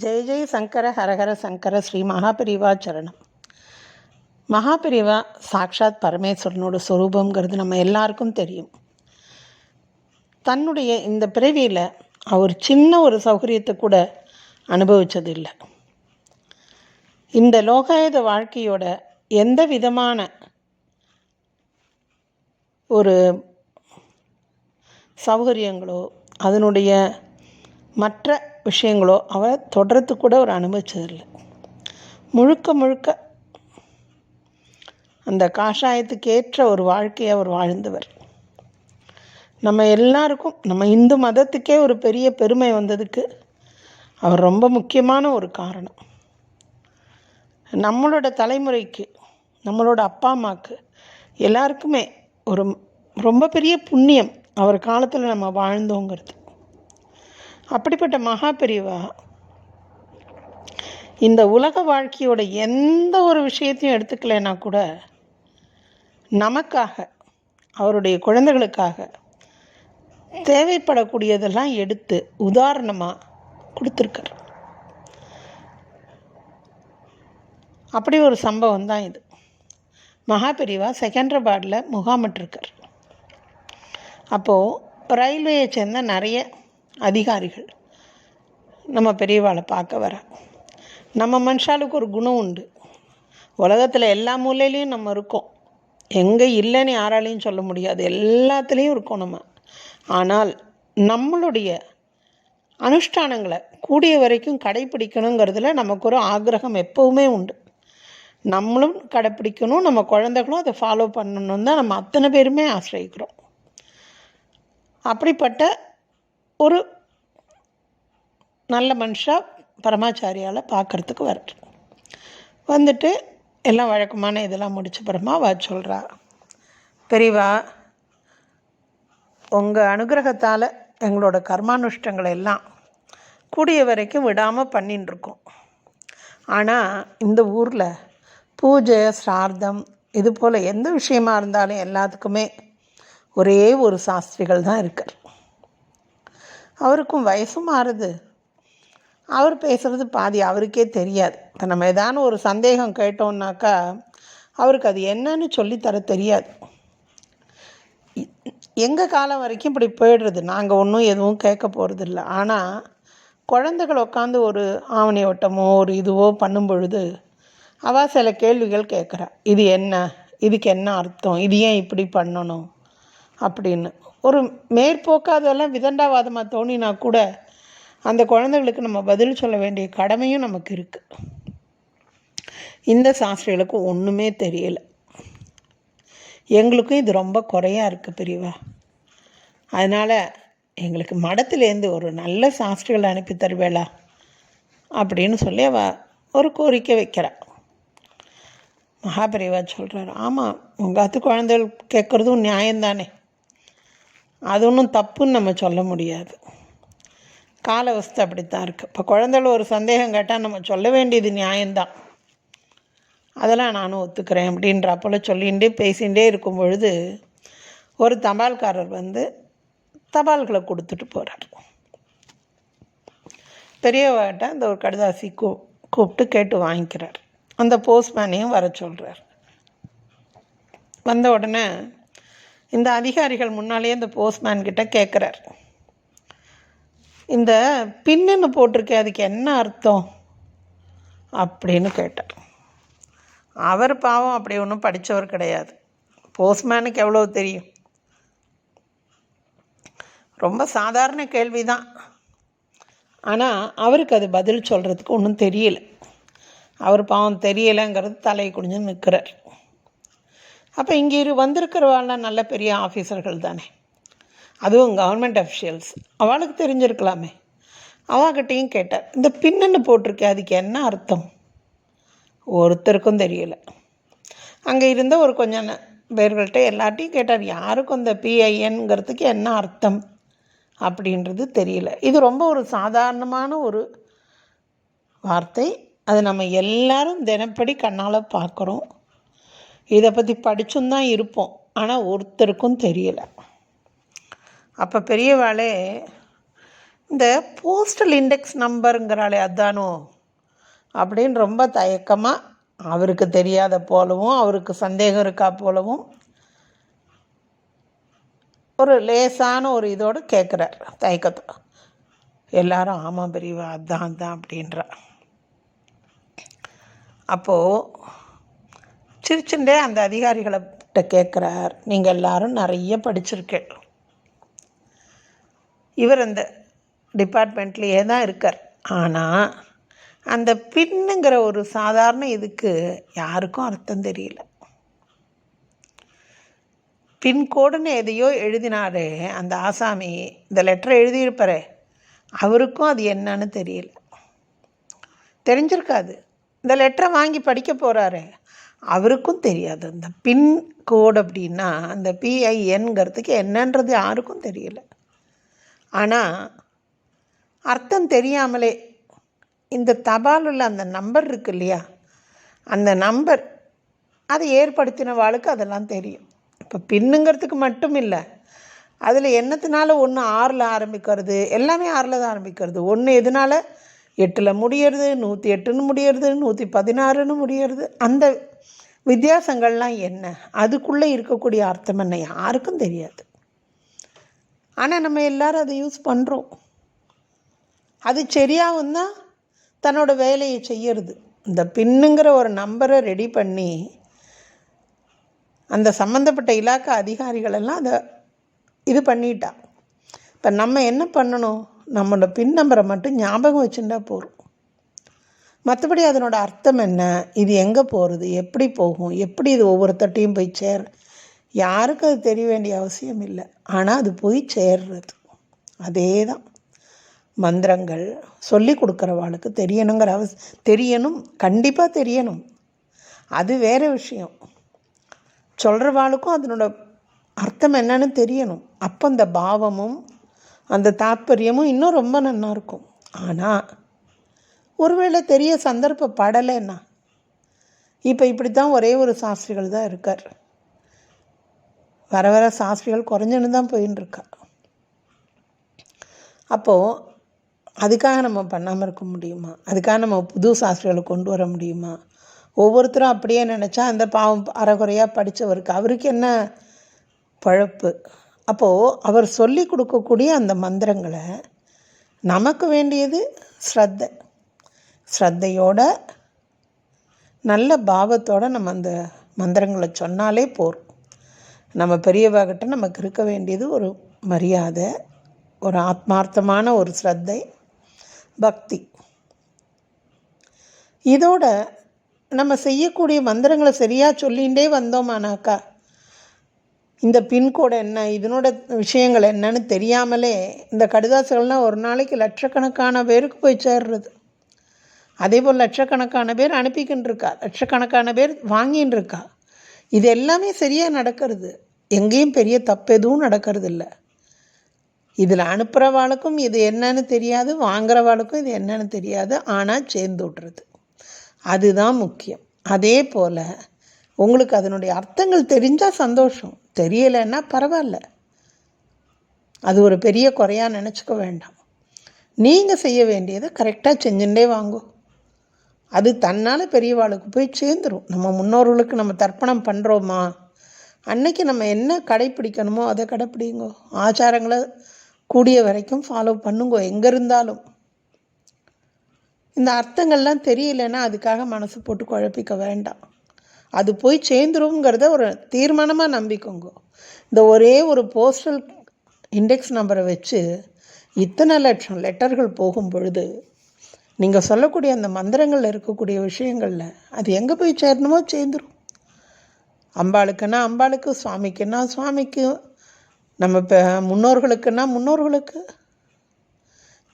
ஜெய ஜெய சங்கர ஹரஹர சங்கர ஸ்ரீ மகாபிரிவா சரணம். மகாபிரிவா சாக்ஷாத் பரமேஸ்வரனோட ஸ்வரூபங்கிறது நம்ம எல்லாருக்கும் தெரியும். தன்னுடைய இந்த பிறவியில் அவர் சின்ன ஒரு சௌகரியத்தை கூட அனுபவித்தது இல்லை இந்த லோகாயுத வாழ்க்கையோட எந்த விதமான ஒரு சௌகரியங்களோ அதனுடைய மற்ற விஷயங்களோ அவரை தொடரத்து கூட அவர் அனுபவிச்சதில்லை. முழுக்க முழுக்க அந்த காஷாயத்துக்கு ஏற்ற ஒரு வாழ்க்கையை அவர் வாழ்ந்தவர். நம்ம எல்லாருக்கும் நம்ம இந்து மதத்துக்கே ஒரு பெரிய பெருமை வந்ததுக்கு அவர் ரொம்ப முக்கியமான ஒரு காரணம். நம்மளோட தலைமுறைக்கு நம்மளோட அப்பா அம்மாவுக்கு எல்லாருக்குமே ஒரு ரொம்ப பெரிய புண்ணியம் அவர் காலத்தில் நம்ம வாழ்ந்தோங்கிறது. அப்படிப்பட்ட மகா பெரியவா இந்த உலக வாழ்க்கையோட எந்த ஒரு விஷயத்தையும் எடுத்துக்கலைன்னா கூட நமக்காக அவருடைய குழந்தைகளுக்காக தேவைப்படக்கூடியதெல்லாம் எடுத்து உதாரணமாக கொடுத்துருக்கார். அப்படி ஒரு சம்பவம் தான் இது. மகாபெரிவா செகண்டராபாடில் முகாமிட்டிருக்கார். அப்போது ரயில்வேயை சேர்ந்த நிறைய அதிகாரிகள். நம்ம பெரியவாளை பார்க்க வர. நம்ம மனுஷாளுக்கு ஒரு குணம் உண்டு. உலகத்தில் எல்லா மூலையிலையும் நம்ம இருக்கோம். எங்கே இல்லைன்னு யாராலையும் சொல்ல முடியாது. எல்லாத்துலேயும் இருக்கோம் நம்ம. ஆனால் நம்மளுடைய அனுஷ்டானங்களை கூடிய வரைக்கும் கடைப்பிடிக்கணுங்கிறதுல நமக்கு ஒரு ஆக்ரகம் எப்போவுமே உண்டு. நம்மளும் கடைப்பிடிக்கணும் நம்ம குழந்தைகளும் அதை ஃபாலோ பண்ணணும் தான் நம்ம அத்தனை பேருமே ஆசிரியக்கிறோம். அப்படிப்பட்ட ஒரு நல்ல மனுஷாக பரமாச்சாரியால் பார்க்குறதுக்கு வரட்டு வந்துட்டு எல்லாம் வழக்கமான இதெல்லாம் முடிச்ச பிறமா வா சொல்கிறா பெரியவா உங்கள் அனுகிரகத்தால் எங்களோட கர்மானுஷ்டங்களை எல்லாம் கூடிய வரைக்கும் விடாமல் பண்ணின்னுருக்கோம் ஆனால் இந்த ஊரில் பூஜை சிரார்த்தம் இது போல் எந்த விஷயமா இருந்தாலும் எல்லாத்துக்குமே ஒரே ஒரு சாஸ்திரிகள் தான் இருக்கார். அவருக்கும் வயசும் மாறுது. அவர் பேசுகிறது பாதி அவருக்கே தெரியாது. இப்போ நம்ம ஏதான ஒரு சந்தேகம் கேட்டோம்னாக்கா அவருக்கு அது என்னன்னு சொல்லித்தர தெரியாது. எங்கள் காலம் வரைக்கும் இப்படி போயிடுறது? நாங்கள் ஒன்றும் எதுவும் கேட்க போகிறதில்ல ஆனால் குழந்தைகள் உட்காந்து ஒரு ஆவணி ஓட்டமோ ஒரு இதுவோ பண்ணும் பொழுது அவள் சில கேள்விகள் கேட்குறா. இது என்ன? இதுக்கு என்ன அர்த்தம்? இது ஏன் இப்படி பண்ணணும்? அப்படின்னு. ஒரு மேற்போக்காக அதெல்லாம் விதண்டாவாதமாக தோணினா கூட அந்த குழந்தைகளுக்கு நம்ம பதில் சொல்ல வேண்டிய கடமையும் நமக்கு இருக்குது இந்த சாஸ்திரிகளுக்கு ஒன்றுமே தெரியலை. எங்களுக்கும் இது ரொம்ப குறையாக இருக்குது பிரிவா. அதனால் எங்களுக்கு மடத்துலேருந்து ஒரு நல்ல சாஸ்திரிகள் அனுப்பி தருவேளா அப்படின்னு சொல்லி அவ ஒரு கோரிக்கை வைக்கிறா. மகாபிரிவா சொல்கிறார் ஆமாம் உங்கள் அத்து குழந்தைகள் கேட்குறதும் நியாயம்தானே. அது ஒன்றும் தப்புன்னு நம்ம சொல்ல முடியாது. காலவஸ்தை அப்படித்தான் இருக்குது இப்போ குழந்தைகள் ஒரு சந்தேகம் கேட்டால் நம்ம சொல்ல வேண்டியது நியாயம்தான். அதெல்லாம் நானும் ஒத்துக்கிறேன் அப்படின்றா போல் சொல்லிகிட்டே பேசிகிட்டே இருக்கும் பொழுது ஒரு தபால்காரர் வந்து தபால்களை கொடுத்துட்டு போகிறார் பெரியவர்கிட்ட அந்த ஒரு கடுதாசி கூ கூப்பிட்டு கேட்டு வாங்கிக்கிறார். அந்த போஸ்ட்மேனையும் வர சொல்கிறார் வந்த உடனே இந்த அதிகாரிகள் முன்னாலேயே இந்த போஸ்ட்மேன் கிட்ட கேட்குறார் இந்த பின்னுன்னு போட்டிருக்கே அதுக்கு என்ன அர்த்தம்? அப்படின்னு கேட்டார். அவர் பாவம் அப்படி ஒன்றும் படித்தவர் கிடையாது. போஸ்ட்மேனுக்கு எவ்வளோ தெரியும்? ரொம்ப சாதாரண கேள்வி தான் ஆனால் அவருக்கு அது பதில் சொல்கிறதுக்கு ஒன்றும் தெரியல. அவர் பாவம் தெரியலைங்கிறது தலையை குடிஞ்சு நிற்கிறார் அப்போ இங்கே இரு வந்திருக்கிறவாள்லாம் நல்ல பெரிய ஆஃபீஸர்கள் தானே. அதுவும் கவர்மெண்ட் அஃபிஷியல்ஸ் அவளுக்கு தெரிஞ்சிருக்கலாமே. அவகிட்டையும் கேட்டார். இந்த பின்னன்னு போட்டிருக்கே அதுக்கு என்ன அர்த்தம்? ஒருத்தருக்கும் தெரியல. அங்கே இருந்த ஒரு கொஞ்சம் பேர்கள்ட்ட எல்லாட்டையும் கேட்டார். யாருக்கும் இந்த பிஐஎன்கிறதுக்கு என்ன அர்த்தம்? அப்படின்றது தெரியல. இது ரொம்ப ஒரு சாதாரணமான ஒரு வார்த்தை. அது நம்ம எல்லாரும் தினப்படி கண்ணால் பார்க்குறோம். இதை பற்றி படிச்சும் தான் இருப்போம். ஆனால் ஒருத்தருக்கும் தெரியலை. அப்போ பெரியவாளே இந்த போஸ்டல் இண்டெக்ஸ் நம்பருங்கிறாளே அதானோ? அப்படின்னு ரொம்ப தயக்கமாக அவருக்கு தெரியாத போலவும் அவருக்கு சந்தேகம் இருக்கா போலவும் ஒரு லேசான ஒரு இதோடு கேட்குறார் தயக்கத்தை எல்லாரும் ஆமாம் பெரியவா அதான் அதான் அப்படின்றா அப்போது சிரிச்சுட்டே அந்த அதிகாரிகள்கிட்ட கேட்குறார் நீங்கள் எல்லாரும் நிறைய படிச்சிருக்கேன் இவர் அந்த டிபார்ட்மெண்ட்லேயே தான் இருக்கார். ஆனால் அந்த பின்னுங்கிற ஒரு சாதாரண இதுக்கு யாருக்கும் அர்த்தம் தெரியல. பின்கோடுன்னு எதையோ எழுதினாரு அந்த ஆசாமி இந்த லெட்டரை எழுதியிருப்பாரே அவருக்கும் அது என்னன்னு தெரியல. தெரிஞ்சிருக்காது. இந்த லெட்டரை வாங்கி படிக்க போகிறாரு அவருக்கும் தெரியாது. அந்த பின் கோடு அப்படின்னா அந்த பிஐஎன்கிறதுக்கு என்னன்றது யாருக்கும் தெரியல. ஆனால் அர்த்தம் தெரியாமலே இந்த தபால் உள்ள அந்த நம்பர் இருக்கு இல்லையா? அந்த நம்பர் அதை ஏற்படுத்தினவாளுக்கு அதெல்லாம் தெரியும். இப்போ பின்னுங்கிறதுக்கு மட்டும் இல்லை அதில் என்னத்தினால ஒன்று ஆறில் ஆரம்பிக்கிறது? எல்லாமே ஆறில் தான் ஆரம்பிக்கிறது. ஒன்று எதனால்? எட்டில் முடியறது நூற்றி எட்டுன்னு முடியறது நூற்றி பதினாறுன்னு முடியறது. அந்த வித்தியாசங்கள்லாம் என்ன? அதுக்குள்ளே இருக்கக்கூடிய அர்த்தம் என்ன? யாருக்கும் தெரியாது. ஆனால் நம்ம எல்லாரும் அதை யூஸ் பண்ணுறோம் அது சரியாகவும் தான் தன்னோட வேலையை செய்யறது. இந்த பின்னுங்கிற ஒரு நம்பரை ரெடி பண்ணி அந்த சம்மந்தப்பட்ட இலாக்க அதிகாரிகளெல்லாம் அதை இது பண்ணிட்டா. இப்போ நம்ம என்ன பண்ணணும்? நம்மளோட பின் நம்பரை மட்டும் ஞாபகம் வச்சுட்டா போகிறோம் மற்றபடி அதனோட அர்த்தம் என்ன? இது எங்கே போகிறது எப்படி போகும்? எப்படி இது ஒவ்வொருத்தட்டையும் போய் சேர்? யாருக்கும் அது தெரிய வேண்டிய அவசியம் இல்லை. ஆனால் அது போய் சேர்றது. அதே தான் மந்திரங்கள் சொல்லி கொடுக்குறவாளுக்கு தெரியணுங்கிற அவசி தெரியணும். கண்டிப்பாக தெரியணும். அது வேறு விஷயம். சொல்கிறவாளுக்கும் அதனோட அர்த்தம் என்னன்னு தெரியணும். அப்போ அந்த பாவமும் அந்த தாத்பரியமும் இன்னும் ரொம்ப நல்லா இருக்கும் ஆனால் ஒருவேளை தெரிய சந்தர்ப்பப்படலைன்னா இப்போ இப்படி தான் ஒரே ஒரு சாஸ்திரிகள் தான் இருக்கார். வர வர சாஸ்திரிகள் குறைஞ்சுன்னு தான் போயின்னு இருக்கா அப்போது அதுக்காக நம்ம பண்ணாமல் இருக்க முடியுமா? அதுக்காக நம்ம புது சாஸ்திரிகளை கொண்டு வர முடியுமா? ஒவ்வொருத்தரும் அப்படியே நினச்சா அந்த பாவம் அறகுறையாக படித்தவருக்கு அவருக்கு என்ன பழப்பு? அப்போது அவர் சொல்லி கொடுக்கக்கூடிய அந்த மந்திரங்களை நமக்கு வேண்டியது ஸ்ரத்தை. ஸ்ரத்தையோட நல்ல பாவத்தோடு நம்ம அந்த மந்திரங்களை சொன்னாலே போகும் நம்ம பெரியவாகிட்ட நமக்கு இருக்க வேண்டியது ஒரு மரியாதை ஒரு ஆத்மார்த்தமான ஒரு ஸ்ரத்தை பக்தி. இதோட நம்ம செய்யக்கூடிய மந்திரங்களை சரியாக சொல்லிகிட்டே வந்தோமானாக்கா இந்த பின்கோடு என்ன? இதனோட விஷயங்கள் என்னன்னு தெரியாமலே இந்த கடுதாசுகள்லாம் ஒரு நாளைக்கு லட்சக்கணக்கான பேருக்கு போய் சேர்றது. அதே போல் லட்சக்கணக்கான பேர் அனுப்பிக்கின்னு இருக்கா லட்சக்கணக்கான பேர் வாங்கின்னு இருக்கா இது எல்லாமே சரியாக நடக்கிறது. எங்கேயும் பெரிய தப்பு எதுவும் நடக்கிறது இல்லை இதில் அனுப்புகிறவாளுக்கும் இது என்னன்னு தெரியாது வாங்குறவாளுக்கும் இது என்னன்னு தெரியாது ஆனால் சேர்ந்து விட்றது அதுதான் முக்கியம். அதே போல் உங்களுக்கு அதனுடைய அர்த்தங்கள் தெரிஞ்சால் சந்தோஷம். தெரியலைன்னா பரவாயில்ல. அது ஒரு பெரிய குறையாக நினச்சிக்க வேண்டாம். நீங்கள் செய்ய வேண்டியதை கரெக்டாக செஞ்சுட்டே வாங்கோ. அது தன்னால் பெரியவாளுக்கு போய் சேர்ந்துடும் நம்ம முன்னோர்களுக்கு நம்ம தர்ப்பணம் பண்ணுறோமா அன்னைக்கு நம்ம என்ன கடைப்பிடிக்கணுமோ அதை கடைப்பிடிங்கோ. ஆச்சாரங்களை கூடிய வரைக்கும் ஃபாலோ பண்ணுங்கோ எங்கே இருந்தாலும். இந்த அர்த்தங்கள்லாம் தெரியலன்னா அதுக்காக மனசு போட்டு குழப்பிக்க வேண்டாம். அது போய் சேர்ந்துருங்கிறத ஒரு தீர்மானமாக நம்பிக்கோங்க. இந்த ஒரே ஒரு போஸ்டல் இண்டெக்ஸ் நம்பரை வச்சு இத்தனை லட்சம் லெட்டர்கள் போகும் பொழுது நீங்கள் சொல்லக்கூடிய அந்த மந்திரங்களில் இருக்கக்கூடிய விஷயங்களில் அது எங்கே போய் சேரணுமோ சேர்ந்துரும். அம்பாளுக்குன்னா அம்பாளுக்கு சுவாமிக்குன்னா சுவாமிக்கு நம்ம இப்போ முன்னோர்களுக்குன்னா முன்னோர்களுக்கு.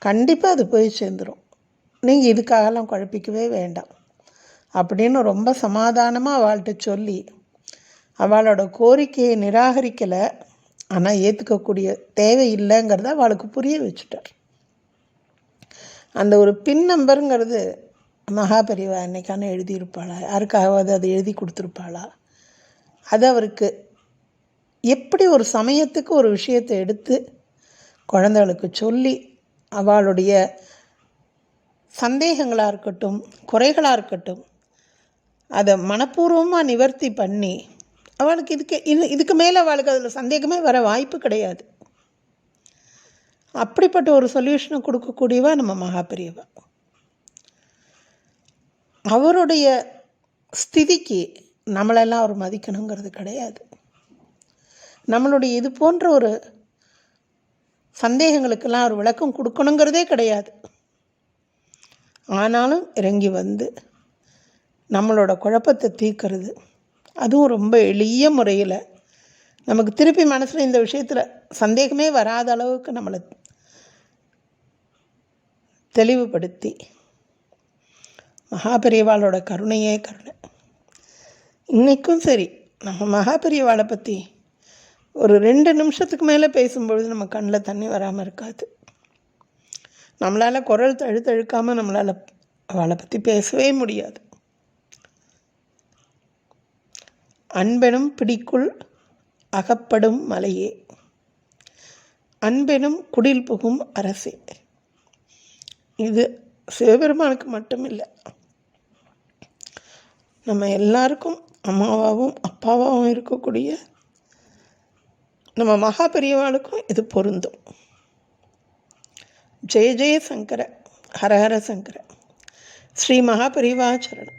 கண்டிப்பாக அது போய் சேர்ந்துடும் நீங்கள் இதுக்காகலாம் குழப்பிக்கவே வேண்டாம். அப்படின்னு ரொம்ப சமாதானமாக அவள்கிட்ட சொல்லி அவளோட கோரிக்கையை நிராகரிக்கலை. ஆனால் ஏற்றுக்கக்கூடிய தேவை இல்லைங்கிறத அவளுக்கு புரிய வச்சுட்டார். அந்த ஒரு பின் நம்பருங்கிறது மகாபரிவா என்னைக்கான எழுதியிருப்பாளா? யாருக்காவது அதை எழுதி கொடுத்துருப்பாளா? அது அவருக்கு எப்படி ஒரு சமயத்துக்கு ஒரு விஷயத்தை எடுத்து குழந்தைகளுக்கு சொல்லி அவளுடைய சந்தேகங்களாக இருக்கட்டும் குறைகளாக இருக்கட்டும் அதை மனப்பூர்வமாக நிவர்த்தி பண்ணி அவளுக்கு இதுக்கு இது இதுக்கு மேலே அவளுக்கு அதில் சந்தேகமே வர வாய்ப்பு கிடையாது. அப்படிப்பட்ட ஒரு சொல்யூஷனை கொடுக்கக்கூடியவா நம்ம மகாபிரியவா. அவருடைய ஸ்திதிக்கு நம்மளெல்லாம் அவர் மதிக்கணுங்கிறது கிடையாது. நம்மளுடைய இது போன்ற ஒரு சந்தேகங்களுக்கெல்லாம் ஒரு விளக்கம் கொடுக்கணுங்கிறதே கிடையாது. ஆனாலும் இறங்கி வந்து நம்மளோட குழப்பத்தை தீர்க்கறது. அதுவும் ரொம்ப எளிய முறையில். நமக்கு திருப்பி மனசில் இந்த விஷயத்தில் சந்தேகமே வராத அளவுக்கு நம்மளை தெளிவுபடுத்தி. மகாபெரியவாளோட கருணையே கருணை. இன்றைக்கும் சரி நம்ம மகாபெரியவாளை பற்றி ஒரு ரெண்டு நிமிஷத்துக்கு மேலே பேசும்பொழுது நம்ம கண்ணில் தண்ணி வராமல் இருக்காது. நம்மளால் குரல் தழுத்தழுக்காமல் நம்மளால் அவளை பற்றி பேசவே முடியாது. அன்பெனும் பிடிக்குள் அகப்படும் மலையே. அன்பெனும் குடில் புகும் அரசே. இது சிவபெருமானுக்கு மட்டும் இல்லை நம்ம எல்லாருக்கும் அம்மாவாகவும் அப்பாவாகவும் இருக்கக்கூடிய நம்ம மகா பெரியவாளுக்கும் இது பொருந்தும். ஜெய ஜெய சங்கர ஹரஹர சங்கர. ஸ்ரீ மகா பெரியவாச்சரணம்